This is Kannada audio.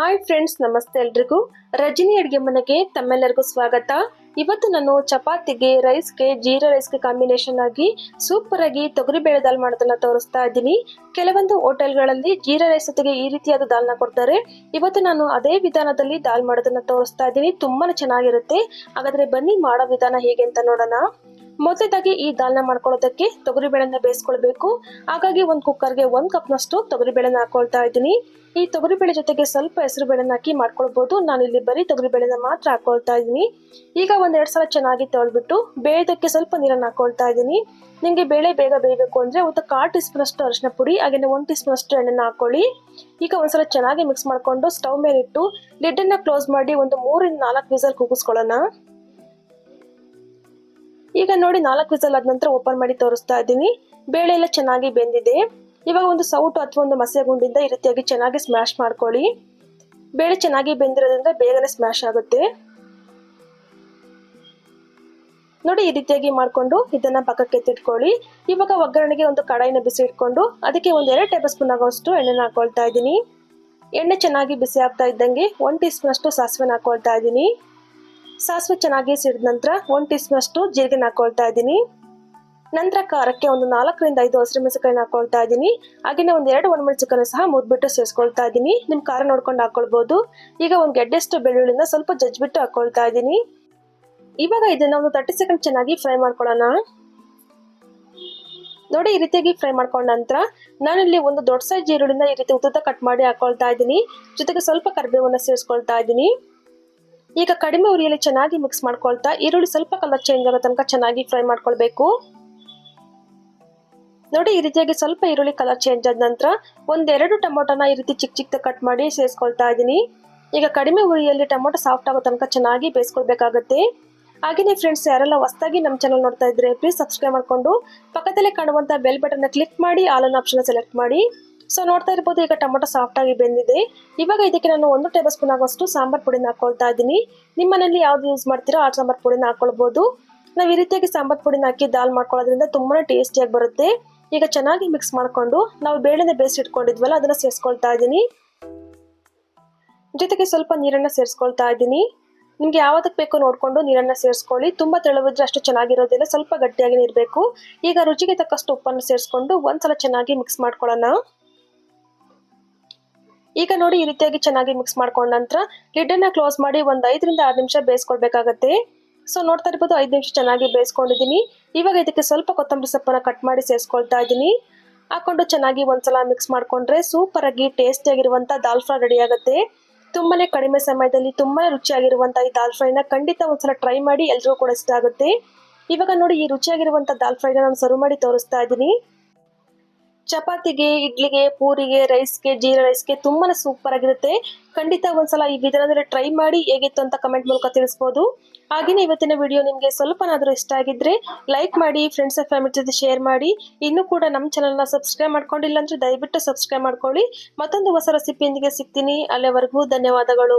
ಹಾಯ್ ಫ್ರೆಂಡ್ಸ್ ನಮಸ್ತೆ ಎಲ್ರಿಗೂ. ರಜನಿ ಅಡುಗೆ ಮನೆಗೆ ತಮ್ಮೆಲ್ಲರಿಗೂ ಸ್ವಾಗತ. ಇವತ್ತು ನಾನು ಚಪಾತಿಗೆ ರೈಸ್ಗೆ ಜೀರಾ ರೈಸ್ಗೆ ಕಾಂಬಿನೇಷನ್ ಆಗಿ ಸೂಪರ್ ಆಗಿ ತೊಗರಿಬೇಳೆ ದಾಲ್ ಮಾಡೋದನ್ನ ತೋರಿಸ್ತಾ ಇದ್ದೀನಿ. ಕೆಲವೊಂದು ಹೋಟೆಲ್ಗಳಲ್ಲಿ ಜೀರಾ ರೈಸ್ ಜೊತೆಗೆ ಈ ರೀತಿಯಾದ ದಾಲ್ನ ಕೊಡ್ತಾರೆ. ಇವತ್ತು ನಾನು ಅದೇ ವಿಧಾನದಲ್ಲಿ ದಾಲ್ ಮಾಡೋದನ್ನ ತೋರಿಸ್ತಾ ಇದ್ದೀನಿ. ತುಂಬಾನೇ ಚೆನ್ನಾಗಿರುತ್ತೆ. ಹಾಗಾದ್ರೆ ಬನ್ನಿ ಮಾಡೋ ವಿಧಾನ ಹೇಗೆ ಅಂತ ನೋಡೋಣ. ಮೊದಲದಾಗಿ ಈ ದಾಲ್ನ ಮಾಡ್ಕೊಳ್ಳೋದಕ್ಕೆ ತೊಗರಿಬೇಳೆನ ಬೇಯಿಸ್ಕೊಳ್ಬೇಕು. ಹಾಗಾಗಿ ಒಂದು ಕುಕ್ಕರ್ಗೆ ಒಂದು ಕಪ್ನಷ್ಟು ತೊಗರಿಬೇಳೆನ ಹಾಕೊಳ್ತಾ ಇದ್ದೀನಿ. ಈ ತೊಗರಿಬೇಳೆ ಜೊತೆಗೆ ಸ್ವಲ್ಪ ಹೆಸರು ಬೇಳೆನ ಹಾಕಿ ಮಾಡ್ಕೊಳ್ಬೋದು. ನಾನು ಇಲ್ಲಿ ಬರೀ ತೊಗರಿಬೇಳೆನ ಮಾತ್ರ ಹಾಕೊಳ್ತಾ ಇದ್ದೀನಿ. ಈಗ ಒಂದೆರಡು ಸಲ ಚೆನ್ನಾಗಿ ತೊಳೆದ್ಬಿಟ್ಟು ಬೇಯೋದಕ್ಕೆ ಸ್ವಲ್ಪ ನೀರನ್ನು ಹಾಕೊಳ್ತಾ ಇದ್ದೀನಿ. ನಿಮಗೆ ಬೇಳೆ ಬೇಗ ಬೇಯಬೇಕು ಅಂದರೆ ಒಂದು ಕಾಲು ಟೀ ಸ್ಪೂನ್ ಅಷ್ಟು ಅರಿಶಿನ ಪುಡಿ ಹಾಗೆಯೇ ಒಂದು ಟೀ ಸ್ಪೂನ್ ಅಷ್ಟು ಎಣ್ಣೆನ ಹಾಕೊಳ್ಳಿ. ಈಗ ಒಂದ್ಸಲ ಚೆನ್ನಾಗಿ ಮಿಕ್ಸ್ ಮಾಡಿಕೊಂಡು ಸ್ಟವ್ ಮೇಲಿಟ್ಟು ಲಿಡ್ಡನ್ನು ಕ್ಲೋಸ್ ಮಾಡಿ ಒಂದು ಮೂರಿಂದ ನಾಲ್ಕು ವಿಸಲ್ ಕೂಗಿಸ್ಕೊಳ್ಳೋಣ ಈಗ ನೋಡಿ ನಾಲ್ಕು ವಿಸಲ್ ಆದ ನಂತರ ಓಪನ್ ಮಾಡಿ ತೋರಿಸ್ತಾ ಇದ್ದೀನಿ. ಬೇಳೆ ಎಲ್ಲ ಚೆನ್ನಾಗಿ ಬೆಂದಿದೆ. ಇವಾಗ ಒಂದು ಸೌಟು ಅಥವಾ ಒಂದು ಮಸೆ ಗುಂಡಿಂದ ಈ ರೀತಿಯಾಗಿ ಚೆನ್ನಾಗಿ ಸ್ಮ್ಯಾಶ್ ಮಾಡ್ಕೊಳ್ಳಿ. ಬೇಳೆ ಚೆನ್ನಾಗಿ ಬೆಂದಿರೋದ್ರಿಂದ ಬೇಗನೆ ಸ್ಮ್ಯಾಶ್ ಆಗುತ್ತೆ. ನೋಡಿ ಈ ರೀತಿಯಾಗಿ ಮಾಡಿಕೊಂಡು ಇದನ್ನ ಪಕ್ಕಕ್ಕೆ ಎತ್ತಿಟ್ಕೊಳ್ಳಿ. ಇವಾಗ ಒಗ್ಗರಣೆಗೆ ಒಂದು ಕಡಾಯಿನ ಬಿಸಿ ಇಟ್ಕೊಂಡು ಅದಕ್ಕೆ ಒಂದು ಎರಡು ಟೇಬಲ್ ಸ್ಪೂನ್ ಆಗೋಷ್ಟು ಎಣ್ಣೆನ ಹಾಕೊಳ್ತಾ ಇದ್ದೀನಿ. ಎಣ್ಣೆ ಚೆನ್ನಾಗಿ ಬಿಸಿ ಆಗ್ತಾ ಇದ್ದಂಗೆ ಒನ್ ಟೀ ಸ್ಪೂನ್ ಅಷ್ಟು ಸಾಸಿವೆನ ಹಾಕೊಳ್ತಾ ಇದ್ದೀನಿ. ಸಾಸಿವೆ ಚೆನ್ನಾಗಿ ಸಿಡಿದ ನಂತರ ಒಂದು ಟೀ ಸ್ಪೂನ್ ಅಷ್ಟು ಜೀರಿಗೆ ಹಾಕೊಳ್ತಾ ಇದ್ದೀನಿ. ನಂತರ ಖಾರಕ್ಕೆ ಒಂದು ನಾಲ್ಕರಿಂದ ಐದು ಹಸಿರು ಮೆಣಸಿನಕಾಯಿನ ಹಾಕೊಳ್ತಾ ಇದ್ದೀನಿ. ಹಾಗೆಯೇ ಒಂದು ಎರಡು ಒಣಮೆಣಸಿನ ಸಹ ಮುದ್ಬಿಟ್ಟು ಸೇರಿಸ್ಕೊಳ್ತಾ ಇದ್ದೀನಿ. ನಿಮ್ಮ ಖಾರ ನೋಡ್ಕೊಂಡು ಹಾಕೊಳ್ಬೋದು. ಈಗ ಒಂದು ಗೆಡ್ಡೆಷ್ಟು ಬೆಳ್ಳುಳ್ಳಿನ ಸ್ವಲ್ಪ ಜಜ್ಜಿಬಿಟ್ಟು ಹಾಕೊಳ್ತಾ ಇದ್ದೀನಿ. ಇವಾಗ ಇದನ್ನ ಒಂದು ತರ್ಟಿ ಸೆಕೆಂಡ್ ಚೆನ್ನಾಗಿ ಫ್ರೈ ಮಾಡ್ಕೊಳ್ಳೋಣ. ನೋಡಿ, ಈ ರೀತಿಯಾಗಿ ಫ್ರೈ ಮಾಡ್ಕೊಂಡ ನಂತರ ನಾನಿಲ್ಲಿ ಒಂದು ದೊಡ್ಡ ಸೈಜ್ ಈರುಳ್ಳಿನ ಈ ರೀತಿ ಉದ್ದ ಕಟ್ ಮಾಡಿ ಹಾಕೊಳ್ತಾ ಇದ್ದೀನಿ. ಜೊತೆಗೆ ಸ್ವಲ್ಪ ಕರಿಬೇವನ್ನು ಸೇರಿಸ್ಕೊಳ್ತಾ ಇದ್ದೀನಿ. ಈಗ ಕಡಿಮೆ ಉರಿಯಲ್ಲಿ ಚೆನ್ನಾಗಿ ಮಿಕ್ಸ್ ಮಾಡ್ಕೊಳ್ತಾ ಈರುಳ್ಳಿ ಸ್ವಲ್ಪ ಕಲರ್ ಚೇಂಜ್ ಆಗೋ ತನಕ ಚೆನ್ನಾಗಿ ಫ್ರೈ ಮಾಡ್ಕೊಳ್ಬೇಕು. ನೋಡಿ, ಈ ರೀತಿಯಾಗಿ ಸ್ವಲ್ಪ ಈರುಳ್ಳಿ ಕಲರ್ ಚೇಂಜ್ ಆದ ನಂತರ ಒಂದೆರಡು ಟೊಮೊಟೊನ ಈ ರೀತಿ ಚಿಕ್ಕ ಚಿಕ್ಕ ಕಟ್ ಮಾಡಿ ಸೇರಿಸ್ಕೊಳ್ತಾ ಇದ್ದೀನಿ. ಈಗ ಕಡಿಮೆ ಉರಿಯಲ್ಲಿ ಟೊಮೊಟೊ ಸಾಫ್ಟ್ ಆಗೋ ತನಕ ಚೆನ್ನಾಗಿ ಬೇಯಿಸ್ಕೊಳ್ಬೇಕಾಗತ್ತೆ. ಹಾಗೆಯೇ ಫ್ರೆಂಡ್ಸ್ ಯಾರೆಲ್ಲ ಹೊಸದಾಗಿ ನಮ್ಮ ಚಾನಲ್ ನೋಡ್ತಾ ಇದ್ರೆ ಪ್ಲೀಸ್ ಸಬ್ಸ್ಕ್ರೈಬ್ ಮಾಡಿಕೊಂಡು ಪಕ್ಕದಲ್ಲೇ ಕಾಣುವಂಥ ಬೆಲ್ ಬಟನ್ನ ಕ್ಲಿಕ್ ಮಾಡಿ ಆಲ್ ಆನ್ ಆಪ್ಷನ್ ಸೆಲೆಕ್ಟ್ ಮಾಡಿ. ಸೊ ನೋಡ್ತಾ ಇರ್ಬೋದು, ಈಗ ಟೊಮೊಟೊ ಸಾಫ್ಟ್ ಆಗಿ ಬೆಂದಿದೆ. ಇವಾಗ ಇದಕ್ಕೆ ನಾನು ಒಂದು ಟೇಬಲ್ ಸ್ಪೂನ್ ಆಗೋಷ್ಟು ಸಾಂಬಾರ್ ಪುಡಿನ ಹಾಕೊಳ್ತಾ ಇದ್ದೀನಿ. ನಿಮ್ಮ ಮನೆಯಲ್ಲಿ ಯಾವ್ದು ಯೂಸ್ ಮಾಡ್ತೀರೋ ಆ ಸಾಂಬಾರ್ ಪುಡಿನ ಹಾಕೊಳ್ಬೋದು. ನಾವು ಈ ರೀತಿಯಾಗಿ ಸಾಂಬಾರ್ ಪುಡಿನ ಹಾಕಿ ದಾಲ್ ಮಾಡ್ಕೊಳ್ಳೋದ್ರಿಂದ ತುಂಬಾ ಟೇಸ್ಟಿಯಾಗಿ ಬರುತ್ತೆ. ಈಗ ಚೆನ್ನಾಗಿ ಮಿಕ್ಸ್ ಮಾಡಿಕೊಂಡು ನಾವು ಬೇಳೆನ ಬೇಯಿಸಿ ಇಟ್ಕೊಂಡಿದ್ವಲ್ಲ, ಅದನ್ನ ಸೇರಿಸ್ಕೊಳ್ತಾ ಇದ್ದೀನಿ. ಜೊತೆಗೆ ಸ್ವಲ್ಪ ನೀರನ್ನ ಸೇರಿಸ್ಕೊಳ್ತಾ ಇದ್ದೀನಿ. ನಿಮ್ಗೆ ಯಾವ್ದಕ್ಕೆ ಬೇಕೋ ನೋಡ್ಕೊಂಡು ನೀರನ್ನ ಸೇರಿಸ್ಕೊಳ್ಳಿ. ತುಂಬಾ ತೆಳುವಿದ್ರೆ ಅಷ್ಟು ಚೆನ್ನಾಗಿರೋದಿಲ್ಲ, ಸ್ವಲ್ಪ ಗಟ್ಟಿಯಾಗಿ ಇರಬೇಕು. ಈಗ ರುಚಿಗೆ ತಕ್ಕಷ್ಟು ಉಪ್ಪನ್ನು ಸೇರಿಸ್ಕೊಂಡು ಒಂದ್ಸಲ ಚೆನ್ನಾಗಿ ಮಿಕ್ಸ್ ಮಾಡ್ಕೊಳ್ಳೋಣ. ಈಗ ನೋಡಿ ಈ ರೀತಿಯಾಗಿ ಚೆನ್ನಾಗಿ ಮಿಕ್ಸ್ ಮಾಡ್ಕೊಂಡ ನಂತರ ಲಿಡ್ಡನ್ನ ಕ್ಲೋಸ್ ಮಾಡಿ ಒಂದು ಐದರಿಂದ ಆರು ನಿಮಿಷ ಬೇಯಿಸ್ಕೊಳ್ಬೇಕಾಗತ್ತೆ. ಸೊ ನೋಡ್ತಾ ಇರ್ಬೋದು ಐದು ನಿಮಿಷ ಚೆನ್ನಾಗಿ ಬೇಯಿಸ್ಕೊಂಡಿದ್ದೀನಿ. ಇವಾಗ ಇದಕ್ಕೆ ಸ್ವಲ್ಪ ಕೊತ್ತಂಬರಿ ಸೊಪ್ಪನ್ನ ಕಟ್ ಮಾಡಿ ಸೇರಿಸ್ಕೊಳ್ತಾ ಇದ್ದೀನಿ. ಹಾಕೊಂಡು ಚೆನ್ನಾಗಿ ಒಂದ್ಸಲ ಮಿಕ್ಸ್ ಮಾಡ್ಕೊಂಡ್ರೆ ಸೂಪರಾಗಿ ಟೇಸ್ಟಿಯಾಗಿರುವಂಥ ದಾಲ್ ಫ್ರೈ ರೆಡಿ ಆಗುತ್ತೆ. ತುಂಬಾನೇ ಕಡಿಮೆ ಸಮಯದಲ್ಲಿ ತುಂಬಾನೇ ರುಚಿಯಾಗಿರುವಂಥ ಈ ದಾಲ್ ಫ್ರೈನ ಖಂಡಿತ ಒಂದ್ಸಲ ಟ್ರೈ ಮಾಡಿ ಎಲ್ರಿಗೂ ಕೂಡ ಇಷ್ಟ ಆಗುತ್ತೆ. ಇವಾಗ ನೋಡಿ ಈ ರುಚಿಯಾಗಿರುವಂಥ ದಾಲ್ ಫ್ರೈನ ನಾನು ಸರ್ವ್ ಮಾಡಿ ತೋರಿಸ್ತಾ ಇದ್ದೀನಿ. ಚಪಾತಿಗೆ, ಇಡ್ಲಿಗೆ, ಪೂರಿಗೆ ರೈಸ್ಗೆ ಜೀರಾ ರೈಸ್ಗೆ ತುಂಬಾನೇ ಸೂಪರ್ ಆಗಿರುತ್ತೆ. ಖಂಡಿತ ಒಂದ್ಸಲ ಈ ವಿಧಾನದಲ್ಲಿ ಟ್ರೈ ಮಾಡಿ ಹೇಗಿತ್ತು ಅಂತ ಕಮೆಂಟ್ ಮೂಲಕ ತಿಳಿಸ್ಬೋದು. ಹಾಗೆಯೇ ಇವತ್ತಿನ ವಿಡಿಯೋ ನಿಮಗೆ ಸ್ವಲ್ಪನಾದರೂ ಇಷ್ಟ ಆಗಿದ್ರೆ ಲೈಕ್ ಮಾಡಿ ಫ್ರೆಂಡ್ಸ್ ಅಂಡ್ ಫ್ಯಾಮಿಲಿ ಜೊತೆ ಶೇರ್ ಮಾಡಿ. ಇನ್ನೂ ಕೂಡ ನಮ್ಮ ಚಾನಲ್ನ ಸಬ್ಸ್ಕ್ರೈಬ್ ಮಾಡ್ಕೊಂಡಿಲ್ಲ ಅಂದರೆ ದಯವಿಟ್ಟು ಸಬ್ಸ್ಕ್ರೈಬ್ ಮಾಡ್ಕೊಳ್ಳಿ. ಮತ್ತೊಂದು ಹೊಸ ರೆಸಿಪಿಯೊಂದಿಗೆ ಸಿಗ್ತೀನಿ. ಅಲ್ಲಿವರೆಗೂ ಧನ್ಯವಾದಗಳು.